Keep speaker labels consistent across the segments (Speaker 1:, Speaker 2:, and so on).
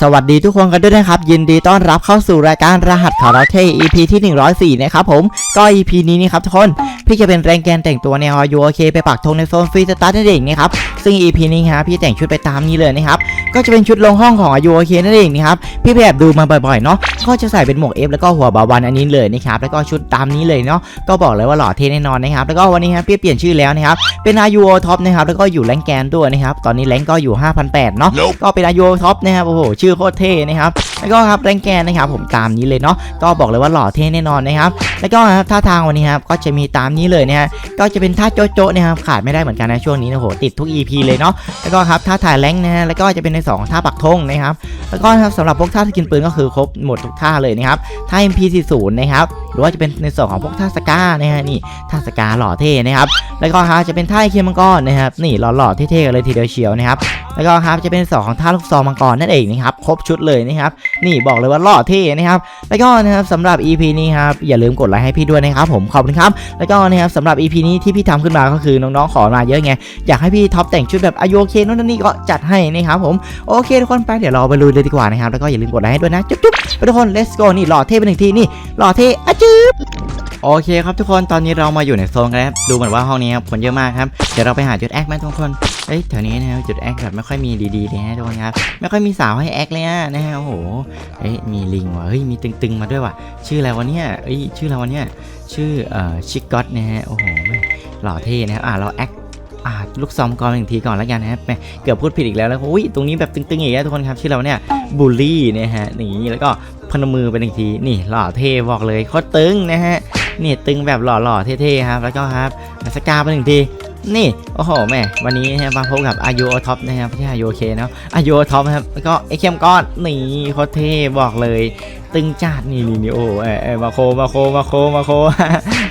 Speaker 1: สวัสดีทุกคนกันด้วยนะครับ ยินดีต้อนรับเข้าสู่รายการรหัสข่าวเราเท่ EP ที่ 104 นะครับผมก็ EP นี้นี่ครับทุกคน พี่จะเป็นแรงแกนแต่งตัวแนวยูโอเคไปปักธงในโซนฟรีสตาร์ทนั่นเองนะครับซึ่ง EP นี้ฮะพี่แต่งชุดไปตามนี้เลยนะครับก็จะเป็นชุดลงห้องของยูโอเคนั่นเองนะครับพี่ไปแอบดูมาบ่อยๆเนาะก็จะใส่เป็นหมวกเอฟแล้วก็หัวบาวันอันนี้เลยนะครับแล้วก็ชุดตามนี้เลยเนาะก็บอกเลยว่าหล่อเท่แน่นอนนะครับแล้วก็วันนี้ฮะพี่เปลี่ยนชื่อแล้วนะครับเป็นอายุโอท็อปนะครับแล้วก็อยู่แรงแกนด้วยนะครับตอนนี้แรงก็อยู่ 5,800เนาะ
Speaker 2: Nope.
Speaker 1: ก็เป็นอายุท็อปนะครับโอ้โหชื่ื่อโคตรเท่นะครับแล้วก็ครับแรงแกนนะครับผมตามนี้เลยเนาะก็บอกเลยว่าหล่อเท่แน่นอนนะครับแล้วก็ครับท่าทางวันนี้ครับก็จะมีตามนี้เลยนะฮะก็จะเป็นท่าโจ๊ะๆนะครับขาดไม่ได้เหมือนกันนะช่วงนี้นะโหติดทุก EP เลยเนาะแล้วก็ครับท่าถ่ายแรงนะฮะแล้วก็จะเป็นในสองท่าปักธงนะครับแล้วก็ครับสำหรับพวกท่าสกินปืนก็คือครบหมดทุกท่าเลยนะครับท่า MP40 นะครับหรือว่าจะเป็นในส่วนของพวกท่าสกานะฮะนี่ท่าสกาหล่อเท่นะครับแล้วก็ครับจะเป็นท่าเคียมังกรนะครับนี่หล่อๆเท่ๆกันเลยทีเดียวเชียวนะครับ แล้วก็ครับจะเป็นสองของท่าลูกซองมังกรนั่นเองนะครับครบชุดเลยนะครับนี่บอกเลยว่าหล่อเท่นะครับแล้วก็นะครับสำหรับ EP นี้ครับอย่าลืมกดไลค์ให้พี่ด้วยนะครับผมขอบคุณครับแล้วก็นะครับสำหรับ EP นี้ที่พี่ทำขึ้นมาก็คือน้องๆขอมาเยอะไงอยากให้พี่ท็อปแต่งชุดแบบอายุโอเคนู่นนี่ก็จัดให้นะครับผมโอเคทุกคนไปเดี๋ยวเราไปลุยเลยดีกว่านะครับแล้วก็อย่าลืมกดไลค์ให้ด้วยนะจุ๊บๆไปทุกคน let's go นี่หล่อเท่ไปหนึ่งทีนี่หล่อเท่อะจื๊บโอเคครับทุกคนตอนนี้เรามาอยู่ในโซนกันแล้วดูเหมือนว่าห้องนี้ครับคนเยอะมากครับเดี๋ยวเราไปหาจุดแอคไหมทุกคนเอ้ยแถวนี้นะครับจุดแอคแบบไม่ไม่ค่อยมีดีๆเลยนะทุกคนครับ ไม่ค่อยมีสาวให้แอคเลยอะนะฮะโอ้โหเอ้ยมีลิงว่ะเฮ้ยมีตึงๆมาด้วยว่ะชื่ออะไรวะเนี่ยเอ้ยชื่ออะไรวะเนี่ยชื่อเอ่อชิกก็ตนะฮะโอ้โหหล่อเท่นะครับอะเราแอคอ่าลูกซองก่อนหนึ่งทีก่อนแล้วกันนะครับแม่เกือบพูดผิดอีกแล้วแล้วอุ้ยตรงนี้แบบตึงๆอีกแล้วทุกคนครับชื่อเราเนี่ยบูลลี่นะฮะนี่แล้วก็พนมมือไปหนึ่งทีนี่หล่อเท่บอกเลยโคตรตึงนะฮะนี่ตึงแบบหล่อๆเท่ๆครับแล้วก็ครับสกาไปหนึ่งที นี่ โอ้โหแม่วันนี้นะมาพบกับอายุท็อปนะครับไม่ใช่อายุเคเนาะอายุท็อปครับแล้วก็ไอเข้มก้อนนี่โคตรเท่บอกเลย ตึงจัดนี่นี่นี่โอ้เออเอมาโคมาโคมาโคมาโค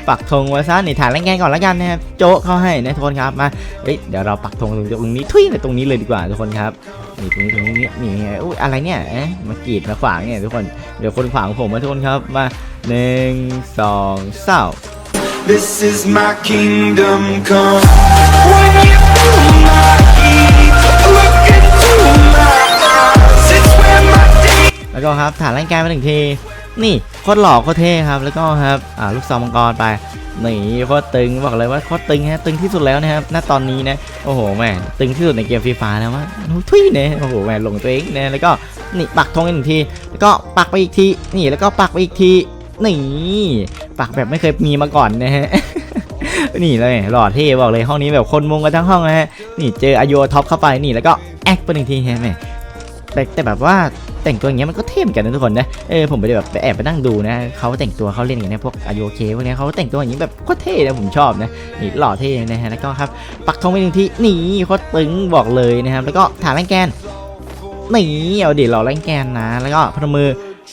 Speaker 1: ปักธงไว้ซะนี่ถ่ายแรงแกนก่อนแล้วกันนะครับโจ๊ะเข้าให้นะทุกคนครับมาเฮ้ยเดี๋ยวเราปักธงตรงตรงนี้ทุยเลยตรงนี้เลยดีกว่าทุกคนครับนี่ตรงนี้ตรงนี้นี่อุ้ยอะไรเนี่ยเอ๊มากรีดมาขวางเนี่ยทุกคนเดี๋ยวคนขวางผมมาทุกคนครับมาหนึ่งสองสาม
Speaker 2: This is my kingdom come. When you feel my heat, look into my eyes. It's where my day
Speaker 1: แล้วก็ครับฐานร่างกายมาหนึ่งที นี่โคตรหล่อโคตรเท่ครับ แล้วก็ครับอ่าลูกซองมังกรไปนี่โคตรตึงบอกเลยว่าโคตรตึงฮะตึงที่สุดแล้วนะครับณตอนนี้นะโอ้โหแม่ตึงที่สุดในเกมฟรีไฟแล้วว่าทุยเนี่ยโอ้โหแม่หลงตัวเองนะแล้วก็นี่ปักธงอีกหนึ่งที แล้วก็ปักไปอีกทีนี่แล้วก็ปักไปอีกทีนี่ ปักแบบไม่เคยมีมาก่อนนะฮะนี่เลยหล่อเท่บอกเลยห้องนี้แบบคนมุงกันทั้งห้องนะฮะนี่เจออายุท็อปเข้าไปนี่แล้วก็แอคไปหนึ่งทีใช่ไหมแต่แต่แบบว่าแต่งตัวอย่างเงี้ยมันก็เท่เหมือนกันนะทุกคนนะเออผมไปแบบไปแอบไปนั่งดูนะเขาแต่งตัวเขาเล่นกันเนี่ยพวกอายุเคพวกเนี้ยเขาแต่งตัวอย่างนี้แบบโคตรเท่นะผมชอบนะนี่หล่อเท่นะฮะแล้วก็ครับปักธงไปหนึ่งทีนี่โคตรตึงบอกเลยนะครับแล้วก็ฐานแรงแกนนี่เอาดิหล่อแรงแกนนะแล้วก็พนมมือ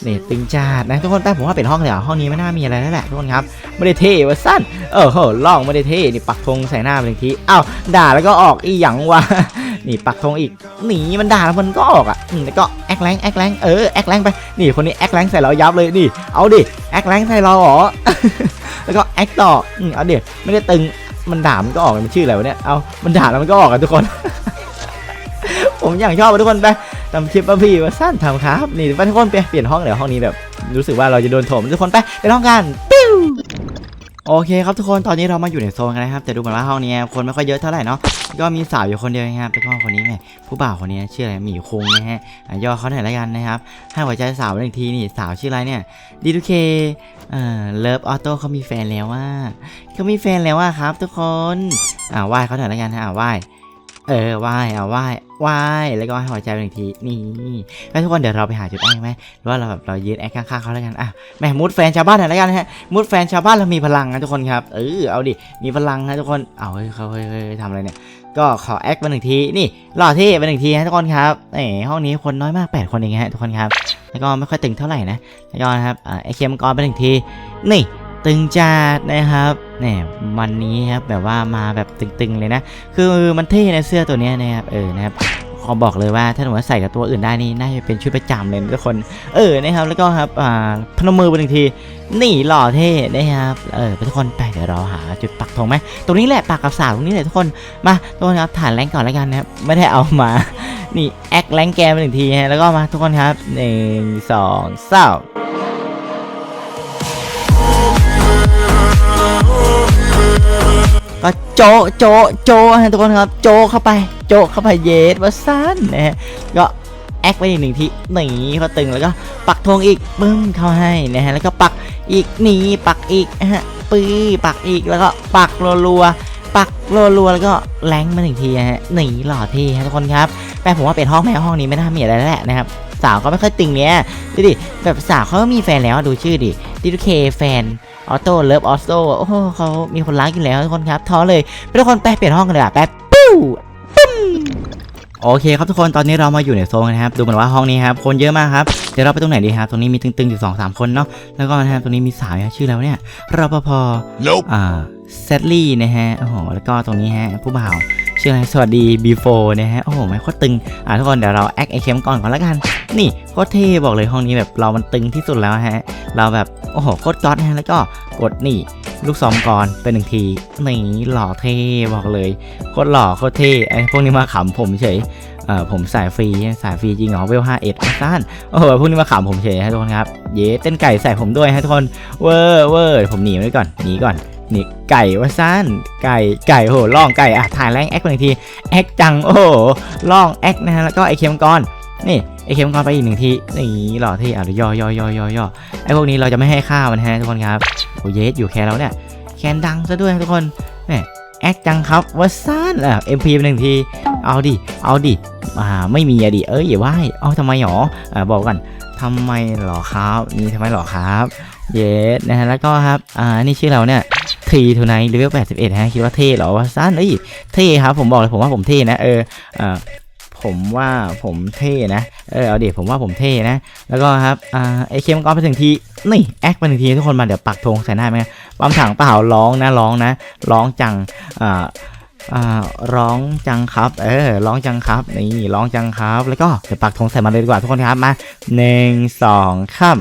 Speaker 1: เนี่ตึงจัดนะทุกคนแต่ผมว่าเป็นห้องเลยอะห้องนี้ไม่น่ามีอะไรแล้วแหละทุกคนครับไม่ได้เท่ว่าสั้นเออโหล่องไม่ได้เท่นี่ปักธงใส่หน้าไปหนึ่งทีอ้าวด่าแล้วก็ออกอีหยังวะนี่ปักธงอีกหนีมันด่าแล้วมันก็ออกอะแล้วก็แอคแรงแอคแรงเออแอคแรงไปนี่คนนี้แอคแรงใส่เรายับเลยนี่เอาดิแอคแรงใส่เราเหรอแล้วก็แอคต่ออืมเอาดิไม่ได้ตึงมันด่ามันก็ออกมันชื่ออะไรวะเนี่ยเอามันด่าแล้วมันก็ออกอะทุกคน ผมอย่างชอบทุกคนไปทำคลิปป่ะพี่ว่าสั้นทำครับนี่ทุกคนไปเปลี่ยนห้องเดี๋ยวห้องนี้แบบ รู้สึกว่าเราจะโดนโถมทุกคนไปไปห้องกันปิ้วโอเคครับทุกคนตอนนี้เรามาอยู่ในโซนกันนะครับแต่ดูเหมือนว่าห้องนี้คนไม่ค่อยเยอะเท่าไหร่เนาะก็มีสาวอยู่คนเดียวนะครับแล้วก็คนนี้แม่ผู้บ่าวคนนี้ชื่ออะไรหมีคงนะฮะอะย่อเขาหน่อยละกันนะครับให้หัวใจสาวหนึ่งทีนี่สาวชื่ออะไรเนี่ยดีทูเคเอ่อเลิฟออโต้เขามีแฟนแล้วว่าเขามีแฟนแล้วว่าครับ ทุกคนอ่าไหว้เขาหน่อยละกันนะอ่าไหว้ เออไหว้อ่าไหว้ไหว้แล้วก็ให้หัวใจหนึ่งทีนี่แล้วทุกคนเดี๋ยวเราไปหาจุดแอคไหมหรือว่าเราแบบเรายืนแอคข้างๆเขาแล้วกันอะแม่มุดแฟนชาวบ้านหน่อยละกันนะฮะมุดแฟนชาวบ้านเรามีพลังนะทุกคนครับเออเอาดิมีพลังนะทุกคนเอาเฮ้ยเขาเฮ้ยเฮ้ยทำอะไรเนี่ยก็ขอแอคมาหนึ่งทีนี่หล่อเท่ไปหนึ่งทีฮะทุกคนครับเอ๋ห้องนี้คนน้อยมาก 8 คนเองฮะทุกคนครับแล้วก็ไม่ค่อยตึงเท่าไหร่นะแล้วก็นะครับอ่าไอเคมกรไปหนึ่งทีนี่ ตึงจัดนะครับเนี่ยวันนี้ครับแบบว่ามาแบบตึงๆเลยนะ คือมันเท่ในะเสื้อตัวนี้นะครับเออนะครับขอบอกเลยว่าถ้าสมมติว่าใส่กับตัวอื่นได้นี่น่าจะเป็นชุดประจำเลยทุกคนเออนะครับแล้วก็ครับอ่าพนมมือไปหนึ่งทีนี่หล่อเท่นะครับเออทุกคนไปเดี๋ยวเราหาจุดปักธงไหมตรงนี้แหละปักกับสาวตรงนี้แหละทุกคนมาทุกคนครับฐานแรงก่อนแล้วกันนะครับไม่ได้เอามานี่แอคแรงแกมไปหนึ่งทีฮะแล้วก็มาทุกคนครับหนึ่งสองสาม ก็โจโจโจะฮะทุกคนครับ โจเข้าไป โจเข้าไปเยสว่าสั้นนะฮะก็แอคไปอีกหนึ่งทีหนีเขาตึงแล้วก็ปักธงอีกปึ้มเข้าให้นะฮะแล้วก็ปักอีกหนีปักอีกฮะปื้อปักอีกแล้วก็ปักรัวๆปักรัวๆแล้วก็แรงมาหนึ่งทีฮะหนีหล่อทีฮะทุกคนครับแต่ผมว่าเป็นห้องแม่ห้องนี้ไม่น่ามีอะไรแล้วแหละนะครับสาวก็ไม่ค่อยตึงเนี้ยดูดิแบบสาวเขาก็มีแฟนแล้วดูชื่อดิดิทูเคแฟน ออโต้เลิฟออโต้โอ้โหเขามีคนรักอยู่แล้วทุกคนครับท้อเลยไปทุกคนไปเปลี่ยนห้องกันเลยอะแป๊บปิ้วปุ้มโอเคครับทุกคนตอนนี้เรามาอยู่ในโซนกันนะครับดูเหมือนว่าห้องนี้ครับคนเยอะมากครับเดี๋ยวเราไปตรงไหนดีครับตรงนี้มีตึงๆอยู่สองสามคนเนาะแล้วก็นะครับตรงนี้มีสาวเนี่ยชื่อแล้วเนี่ยรปภ
Speaker 3: Nope.
Speaker 1: อ่าเซตลี่นะฮะโอ้โหแล้วก็ตรงนี้ฮะผู้บ่าว ชื่ออะไรสวัสดี before นะฮะ โอ้โหไม่โคตรตึง อ่าทุกคนเดี๋ยวเราแอคไอเคมก่อนก่อนล้วกัน นี่โคตรเท่บอกเลยห้องนี้แบบเรามันตึงที่สุดแล้วฮะ เราแบบโอ้โหโคตรก๊อตนะฮะแล้วก็กดนี่ลูกซองกรเป็นหนึ่งทีนี่หล่อเท่บอกเลยโคตรหล่อโคตรเท่ไอพวกนี้มาขำผมเฉยเออผมสายฟรีสายฟรีจริงเหรอเวลห้าเอ็ดสั้นโอ้โหพวกนี้มาขำผมเฉยฮะทุกคนครับเย้เต้นไก่ใส่ผมด้วยฮะทุกคนเวอร์เวอร์ผมหนีไว้ก่อนหนีก่อน นี่ไก่ว่าสั้นไก่ไก่โหล่องไก่อะถ่ายแรงแอคหนึ่งทีแอคจังโอ้โหล่องแอคนะฮะแล้วก็ไอเค็มกอนนี่ไอเค็มกอนไปอีกหนึ่งทีนี่หล่อที่อะยวย่อย่อย่อย่อย่อไอพวกนี้เราจะไม่ให้ค่ามันฮะทุกคนครับโอ้เยสอยู่แคนเราเนี่ยแคนดังซะด้วยทุกคนเนี่ยแอคจังครับว่าสั้นอะเอ็มพีไปหนึ่งทีเอาดิเอาดิอ่าไม่มีอะดิเอ้ยอย่าว่าเอาทำไมหรออ่าบอกกันทำไมหรอครับนี่ทำไมหรอครับ เยสนะฮะแล้วก็ครับอ่านี่ชื่อเราเนี่ยทีทูไนเลเวล81ฮะคิดว่าเท่เหรอว่าสั้นเอ้ยเท่ครับผมบอกเลยผมว่าผมเท่นะเอออ่าผมว่าผมเท่นะ เออเอาดิผมว่าผมเท่นะ แล้วก็ครับอ่าไอเคมก็ไปถึงทีนี่แอคไปถึงทีทุกคนมาเดี๋ยวปักธงใส่หน้าไหมปั๊มถังเปล่าร้องนะร้องนะร้องจังอ่าอ่าร้องจังครับ เออร้องจังครับนี่ร้องจังครับ แล้วก็เดี๋ยวปักธงใส่มาเลยดีกว่าทุกคนครับมาหนึ่งสองข้าม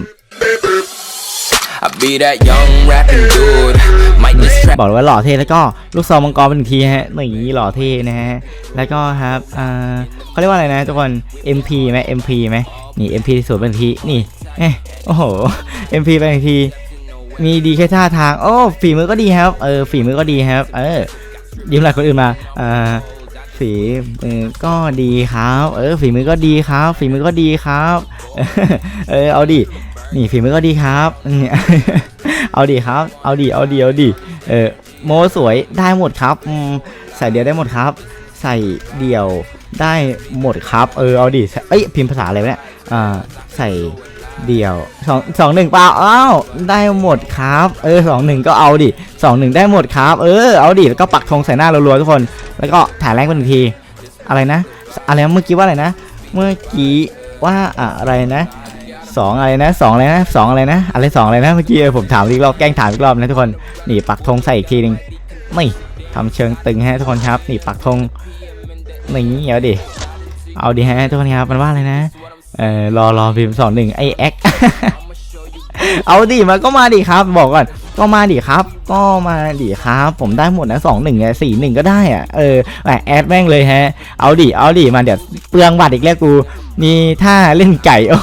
Speaker 3: I be that young rapping dude. Might just trap.
Speaker 1: บอกเลยว่าหล่อเท่แล้วก็ลูกซองมังกรเป็นหนึ่งทีฮะนี่หล่อเท่นะฮะแล้วก็ครับอ่าเขาเรียกว่าอะไรนะทุกคน MP ไหม MP ไหมนี่ MP ที่สุดเป็นทีนี่เอโอ้โห MP เป็นทีมีดีแค่ท่าทางโอ้ฝีมือก็ดีครับเออฝีมือก็ดีครับ เออยืมหลายคนอื่นมาอ่าฝีมือก็ดีครับ เออฝีมือก็ดีครับ ฝีมือก็ดีครับ เออเอาดิ นี่ฝีมือก็ดีครับนี่เอาดิครับ เอาดิเอาดิเอาดิเออโมสวยได้หมดครับใส่เดียวได้หมดครับ ใส่เดี่ยวได้หมดครับ เออเอาดิเอ้ยพิมพ์ภาษาอะไรเนี่ยอ่าใส่เดี่ยวสองสองหนึ่งเปล่าอ้าวได้หมดครับ เออสองหนึ่งก็เอาดิสองหนึ่งได้หมดครับ เออเอาดิแล้วก็ปักธงใส่หน้ารัวๆทุกคน แล้วก็ถ่ายแรงไปหนึ่งที อะไรนะ อะไรเมื่อกี้ว่าอะไรนะ เมื่อกี้ว่าอะไรนะ สองอะไรนะสองอะไรนะสองอะไรนะอะไรสองอะไรนะเมื่อกี้ผมถามอีกรอบแกล้งถามอีกรอบนะทุกคนนี่ปักธงใส่อีกทีหนึงไม่ทำเชิงตึงฮะทุกคนครับนี่ปักธงนี่เอาดิเอาดิฮะทุกคนครับมันว่าอะไรนะเออรอรอพิมพ์สองหนึ่งไอแอค เอาดิมาก็มาดิครับ บอกก่อนก็มาดิครับ ก็มาดิครับ ผมได้หมดนะสองหนึ่งสี่หนึ่งก็ได้อะเออแอดแม่งเลยฮะ เอาดิเอาดิมาเดี๋ยวเปลืองบัตรอีกแล้วกูมีท่าเล่นไก่โอ้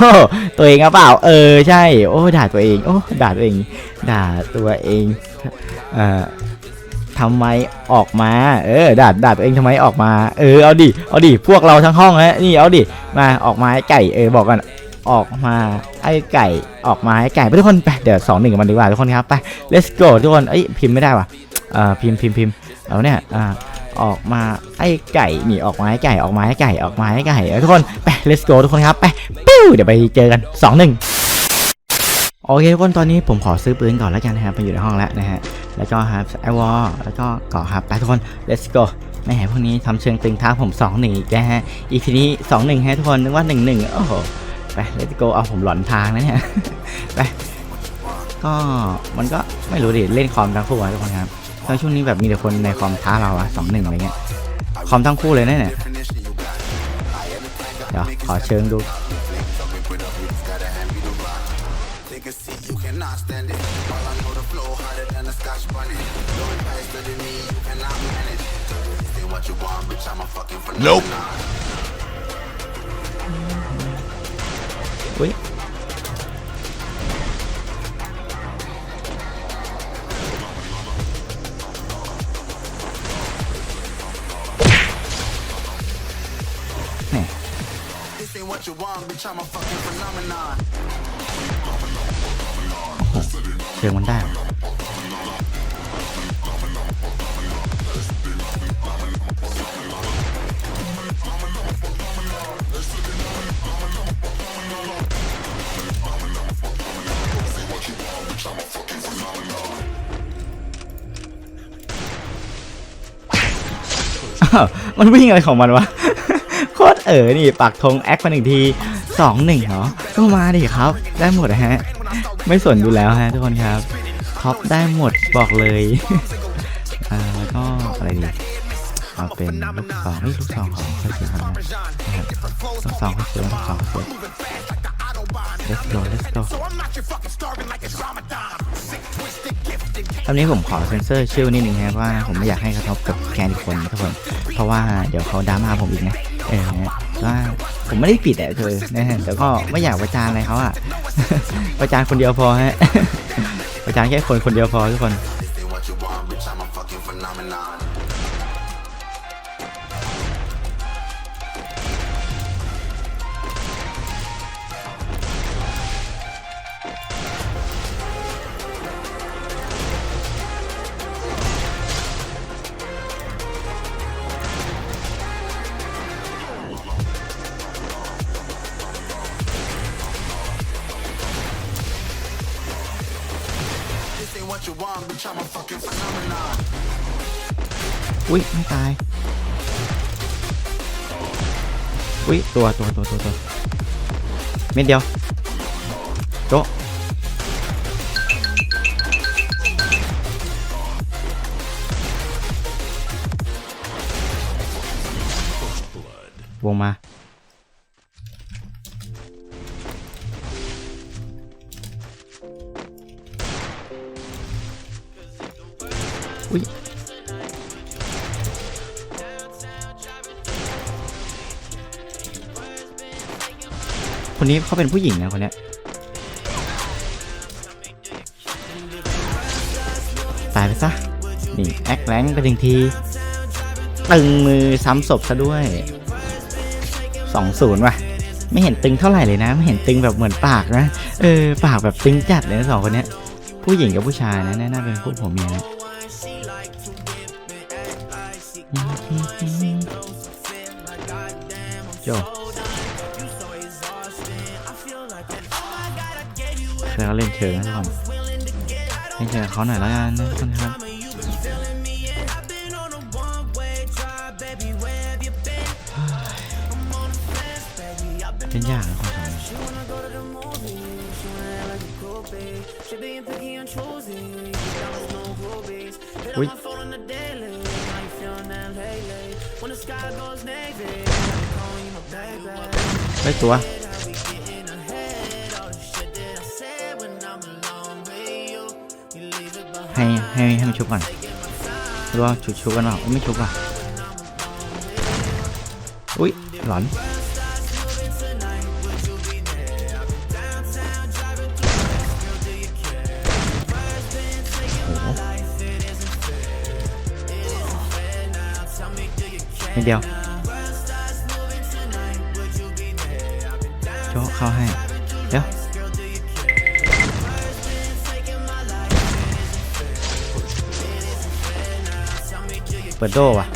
Speaker 1: ตัวเองหรือเปล่า เออใช่ โอ้ด่าตัวเองโอ้ด่าตัวเอง ด่าตัวเองเอ่อทำไมออกมา เออด่าด่าตัวเองทำไมออกมา เออเอาดิเอาดิพวกเราทั้งห้องฮะนี่เอาดิมาออกมาไอ้ไก่เออบอกกัน ออกมาไอ้ไก่ออกมาไอ้ไก่ไปทุกคนไปเดี๋ยวสองหนึ่งกันมันดีกว่าทุกคนครับไป let's go ทุกคนเอ้ยพิมพ์ไม่ได้ว่ะอ่าพิมพ์พิมพ์พิมพ์เอาเนี่ยอ่าออกมาไอ้ไก่หนีออกมาไอ้ไก่ออกมาไอ้ไก่ออกมาไอ้ไก่เออทุกคนไป let's go ทุกคนครับไปปิ้วเดี๋ยวไปเจอกันสองหนึ่งโอเคทุกคนตอนนี้ผมขอซื้อปืนก่อนแล้วกันนะครับไปอยู่ในห้องแล้วนะฮะแล้วก็ครับไอวอลแล้วก็กาะครับไปทุกคน let's go แม่พวกนี้ทำเชิงตึงท้าผม2 1อีกแล้วฮะอีพีนี้2 1ฮะทุกคนนึกว่า 1 1โอ้โห ไป let's go เอาผมหลอนทางนะเนี่ย ไป ก็มันก็ไม่รู้ดิ เล่นคอมทั้งคู่อะทุกคนครับแล้วช่วงนี้แบบมีแต่คนในคอมท้าเราอะสองหนึ่งอะไรเงี้ย คอมทั้งคู่เลยนะเนี่ย เดี๋ยวขอเชิงดู
Speaker 4: Take a seat, I'm a fucking phenomenon.
Speaker 1: เชิงมันได้อ้าวมันวิ่งอะไรของมันวะ โคตรเอ๋อนี่ปักธงแอคมาหนึ่งที สองหนึ่งเหรอก็มาดิครับ ได้หมดฮะ ไม่สนอยู่แล้วฮะทุกคนครับท็อปได้หมดบอกเลยอ่าแล้วก็อะไรดีเอาเป็นลูกสองลูกสองของเขาเสียครับนะครับลูกสองเขาเสียลูกสองเขาเสีย let's go let's go ตอนนี้ผมขอเซนเซอร์ชื่อนิดนึงครับว่าผมไม่อยากให้กระทบกับแคนอีกคนนะทุกคน เพราะว่าเดี๋ยวเขาดราม่าผมอีกนะเออนะ ว่าผมไม่ได้ปิดอะเธอนะฮะแต่ก็ไม่อยากประจานอะไรเขาอะประจานคนเดียวพอฮะประจานแค่คนคนเดียวพอทุกคน ตัวตัวตัวตัวตัวเม็ดเดียวโจะวงมา คนนี้เขาเป็นผู้หญิงนะคนเนี้ยตายไปซะ นี่แอคแรงไปหนึ่งที ตึงมือซ้ำศพซะด้วยสองศูนย์ว่ะ ไม่เห็นตึงเท่าไหร่เลยนะ ไม่เห็นตึงแบบเหมือนปากนะ เออ ปากแบบตึงจัดเลยนะสองคนเนี้ย ผู้หญิงกับผู้ชายนะ น่าน่าเป็นคู่ผัวเมียนะโจ แล้วก็เล่นเชิงนะทุกคนเล่นเชิงกับเขาหน่อยแล้วกันนะทุกคนครับเป็นยากนะคนสองคนอุ้ยได้ตัว ให้ให้ให้มันชุบก่อนหรือว่าชุบชุบกั ปิดวโจ๊กเข้าให้เดี๋ยวเปิดโดว่ะ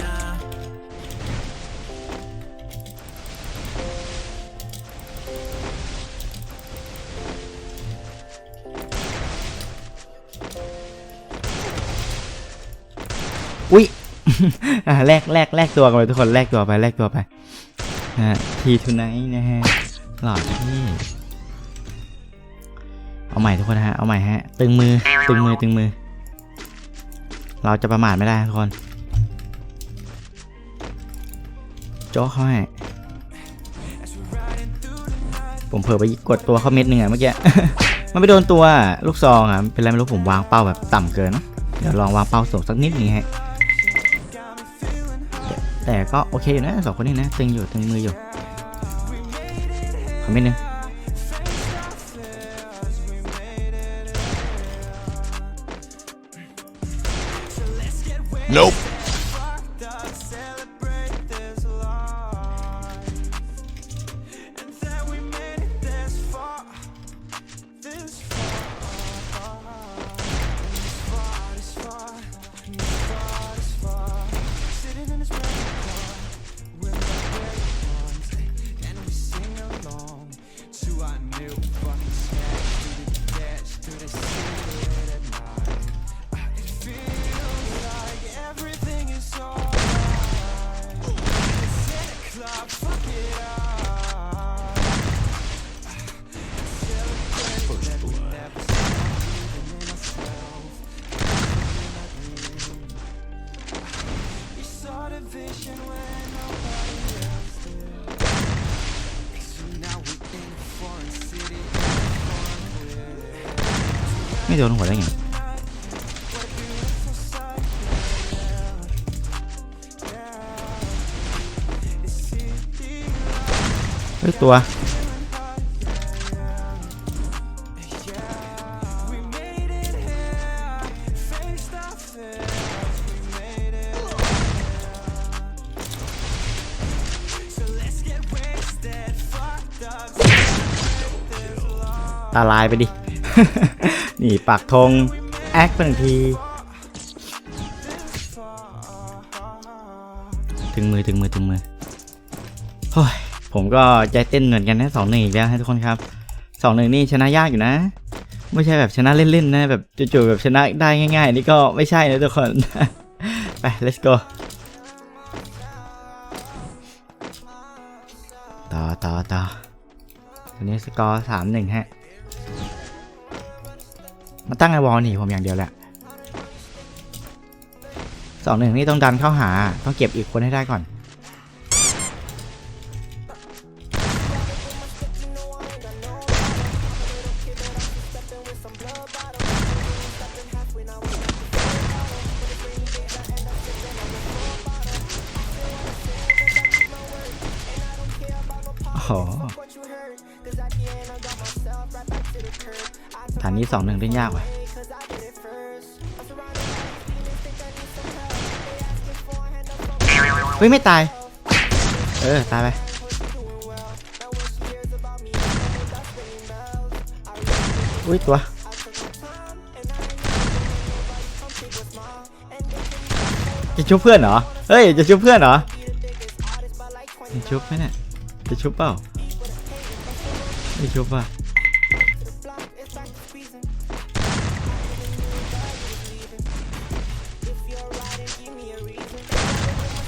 Speaker 1: อุ๊ยแลกแลกแลกตัวกันไปทุกคนแลกตัวไปแลกตัวไปฮะทีทูไนท์นะฮะหลอดที่เอาใหม่ทุกคนฮะ เอาใหม่ฮะ ตึงมือ ตึงมือ ตึงมือ เราจะประมาทไม่ได้ทุกคน จ๊กเขาให้ผมเผลอไปกดตัวเขาเม็ดหนึ่งอะเมื่อกี้ มันไปโดนตัวลูกซองอะเป็นไรไม่รู้ผมวางเป้าแบบต่ำเกินเนะเดี๋ยวลองวางเป้าสูงสักนิดนึงฮะแต่ก็โอเคอยู่นะสองคนนี้นะตึงอยู่ตึงมืออยู่ขอเม็ดนึง
Speaker 2: Nope.
Speaker 1: ไม่โดนหัวได้ไงเฮ้ยตัวตาลายไปดิ นี่ปักธงแอคไปหนึ่งที ถึงมือถึงมือถึงมือโอ้ยผมก็ใจเต้นเหมือนกันนะสองหนึ่งอีกแล้วให้ทุกคนครับสองหนึ่งนี่ชนะยากอยู่นะ ไม่ใช่แบบชนะเล่นๆนะ แบบจู่ๆแบบชนะได้ง่าย ๆ นี่ก็ไม่ใช่นะทุกคน ไป let's go ต่อต่อต่ออันนี้สกอร์สามหนึ่งฮะ มาตั้งไอวอลหนีผมอย่างเดียวแหละสองหนึ่งนี่ต้องดันเข้าหา ต้องเก็บอีกคนให้ได้ก่อน เล่นยากว่ะเฮ้ย ไม่ตาย เออ ตายไปอุ้ย ตัว จะชุบเพื่อนเหรอ เฮ้ย จะชุบเพื่อนเหรอ จะชุบไหมเนี่ย จะชุบเปล่า ไม่ชุบป่ะ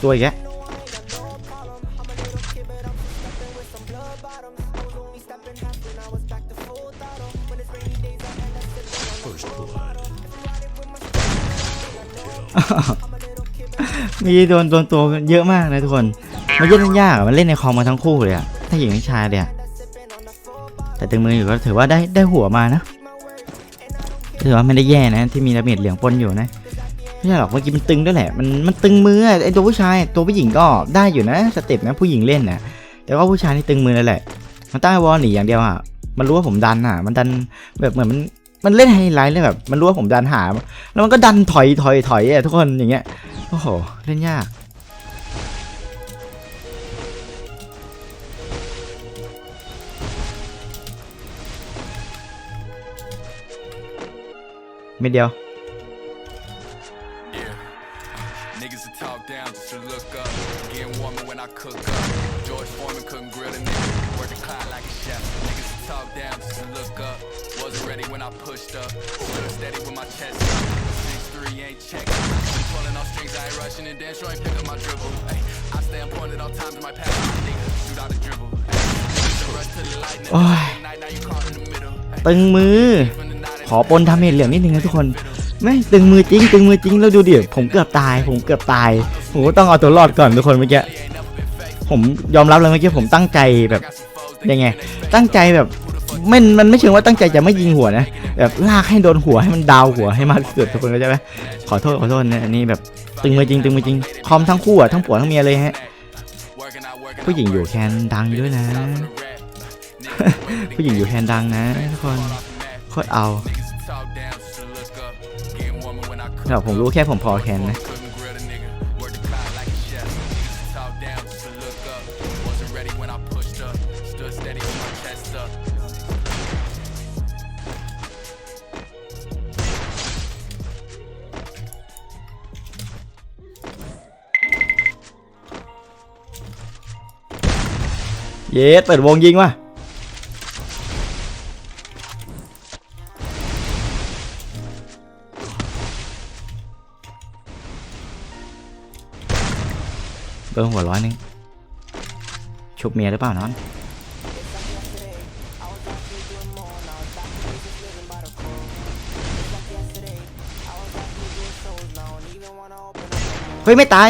Speaker 1: ตัวอีกแกมีโดนโดนตัวเยอะมากนะทุกคน มันเล่นยากมันเล่นในคอมมาทั้งคู่เลยอะถ้าหญิงทั้งชายเลยอะแต่ตึงมืออยู่ก็ถือว่าได้ได้หัวมานะถือว่าไม่ได้แย่นะที่มีดาเมจเหลืองปนอยู่นะ ไม่ใช่หรอกเมื่อกี้มันตึงด้วยแหละมันมันตึงมือไอตัวผู้ชายตัวผู้หญิงก็ได้อยู่นะสเต็ปนะผู้หญิงเล่นนะแต่ว่าผู้ชายนี่ตึงมือนั่นแหละ มันตั้งไอวอลหนีอย่างเดียวอะมันรู้ว่าผมดันอะมันดันแบบเหมือนมันมันเล่นไฮไลท์เลยแบบมันรู้ว่าผมดันหา แล้วมันก็ดันถอยถอยถอยอะทุกคนอย่างเงี้ยโอ้โหเล่นยากไม่เดียว
Speaker 3: down just to look up. Wasn't ready when I pushed up. Still steady with my chest up. Six three ain't check. Been pulling off strings, I ain't rushing and dance, ain't pick up my dribble. Ay, I stay on point at all times in my pass. My nigga shoot out a dribble. Ay, niggas rush to the light.
Speaker 1: Ôi.
Speaker 3: Night, now you caught in the middle. Ay,
Speaker 1: ตึงมือ
Speaker 3: from the night
Speaker 1: ขอปนทำเห็นเหลืองนิดนึงนะทุกคนไม่ตึงมือจริงตึงมือจริงแล้วดูดิผมเกือบตาย ผมเกือบตายผมก็ต้องเอาตัวรอดก่อนทุกคนเมื่อกี้ผมยอมรับเลยเมื่อกี้ผมตั้งใจแบบ
Speaker 5: ยังไง ตั้งใจแบบ มันมันไม่เชิงว่าตั้งใจจะไม่ยิงหัวนะแบบลากให้โดนหัวให้มันดาวหัวให้มากที่สุดทุกคนเข้าใจไหมขอโทษขอโทษนะอันนี้แบบตึงมือจริงตึงมือจริงคอมทั้งคู่อะทั้งผัวทั้งเมียเลยฮะ
Speaker 3: Working out, working
Speaker 5: ผู้หญิงอยู่แคนดังด้วยนะ ผู้หญิงอยู่แคนดังนะทุกคนโคตรเอา
Speaker 3: Niggas talk down just to look up. Getting warmer when I cook
Speaker 5: แต่ผมรู้แค่ผมพอแคนนะ เย้เปิดวงยิงว่ะเบอร์หัวร้อยหนึงชุบเมียหรือเปล่านอนเฮ้ย ไม่ตาย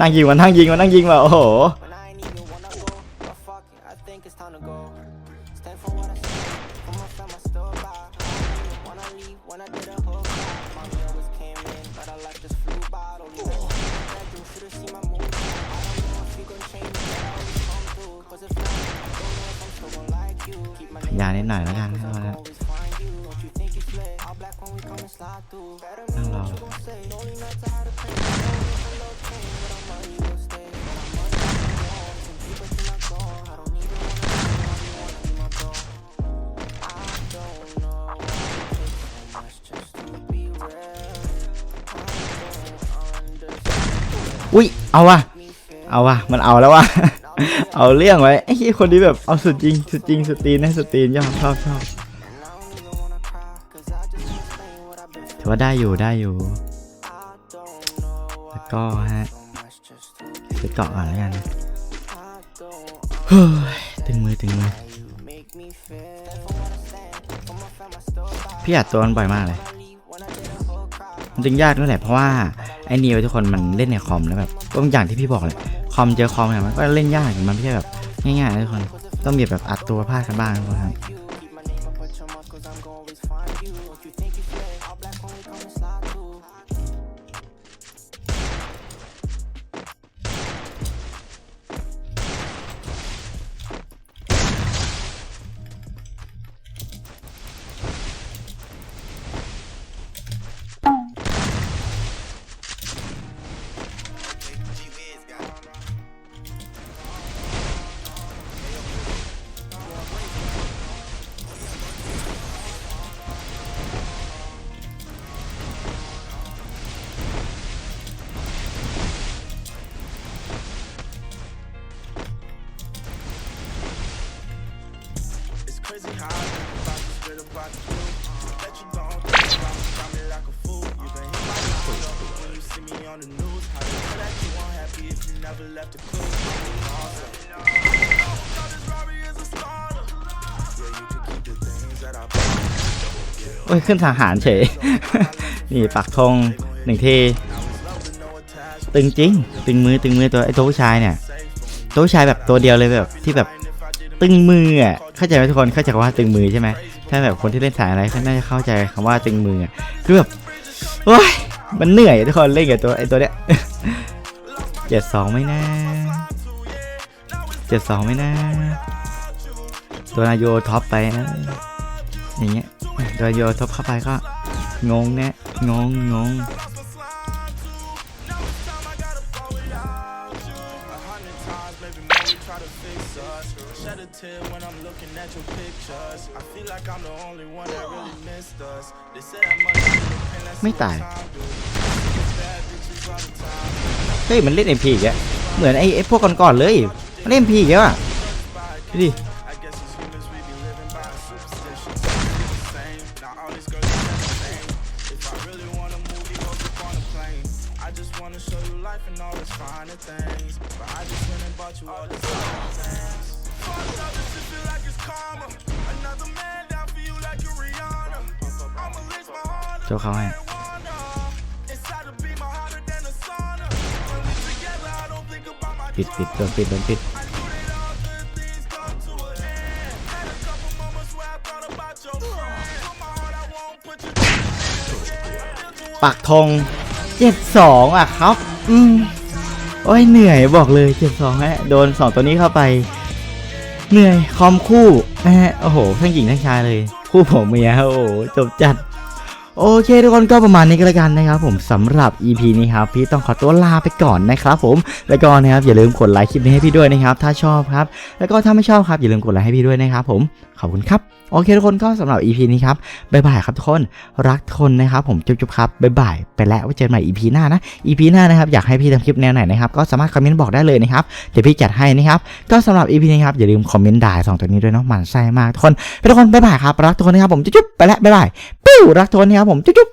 Speaker 5: นั่งยิงมันนั่งยิงมันนั่งยิงว่ะโอ้โห อุ้ยเอาว่ะเอาว่ะมันเอาแล้วว่ะเอาเรื่องไว้ไอ้คนนี้แบบเอาสุดจริงสุดจริงสุดตีนนะสุดตีนยอดชอบชอบถือว่าได้อยู่ได้อยู่แล้วก็ฮะ
Speaker 1: so much just to
Speaker 5: ซื้อเกาะก่อนแล้วกันเฮ้ยตึงมือตึงมือพี่อัดตัวมันบ่อยมากเลย มันจึงยากด้วยแหละเพราะว่า ไอ้นิวทุกคนมันเล่นในคอมแล้วแบบก็อย่างที่พี่บอกเลยคอมเจอคอมเนี่ยมันก็เล่นยากมันไม่ใช่แบบง่ายๆทุกคนต้องมีแบบอัดตัวพลาดกันบ้างทุกคน โอ้ยขึ้นทหารเฉย นี่ปักธงหนึ่งทีตึงจริง ตึงมือตึงมือตัวไอ้ตัวผู้ชายเนี่ยตัวผู้ชายแบบตัวเดียวเลยแบบที่แบบตึงมืออะเข้าใจไหมทุกคนเข้าใจคำว่าตึงมือใช่ไหมถ้าแบบคนที่เล่นสายอะไรเขาน่าจะเข้าใจคำว่าตึงมืออะคือแบบโอ้ยมันเหนื่อยทุกคนเล่นกับตัวไอ้ตัวเนี้ยเจ็ดสองไม่น่าเจ็ดสองไม่น่าตัวนายโยท็อปไปนะอย่างเงี้ย โดยโยทบเข้าไปก็ งงแนะงงง
Speaker 4: ง
Speaker 5: ไม่ตาย เฮ้ย มันเล่นเอ็มพีอีกอะเหมือนไอ้พวกก่อนๆเลย มันเล่นเอ็มพีอีอะดิ
Speaker 1: ปิดโดนปิดปักธงเจ็ดสองอะครับ อืมโอ้ยเหนื่อยบอกเลยเจ็ดสองฮะโดนสองตัวนี้เข้าไป เหนื่อยคอมคู่นะฮะโอ้โหทั้งหญิงทั้งชายเลย คู่ผมเมียโอ้โหจบจัด โอเคทุกคนก็ประมาณนี้ก็แล้วกันนะครับผมสำหรับ EP นี้ครับพี่ต้องขอตัวลาไปก่อนนะครับผมแล้วก็นะครับอย่าลืมกดไลค์คลิปนี้ให้พี่ด้วยนะครับถ้าชอบครับแล้วก็ถ้าไม่ชอบครับอย่าลืมกดไลค์ให้พี่ด้วยนะครับผมขอบคุณครับโอเคทุกคนก็สำหรับ EP นี้ครับบ๊ายบายครับทุกคนรักทุกคนนะครับผมจุ๊บๆครับบ๊ายบายไปแล้วไว้เจอกันใหม่ EP หน้านะ EP หน้านะครับอยากให้พี่ทำคลิปแนวไหนนะครับก็สามารถคอมเมนต์บอกได้เลยนะครับเดี๋ยวพี่จัดให้นะครับก็สำหรับ EP นี้ครับอย่าลืมคอมเมนต์ด่าสองตัวนี้ด้วยเนาะหมันไส้มากทุกคนทุกคนบ๊ายบายครับรักทุกคนนะครับผมจุ๊บๆไปแล้วบ๊ายบาย รักทนนะครับผมจุ๊บ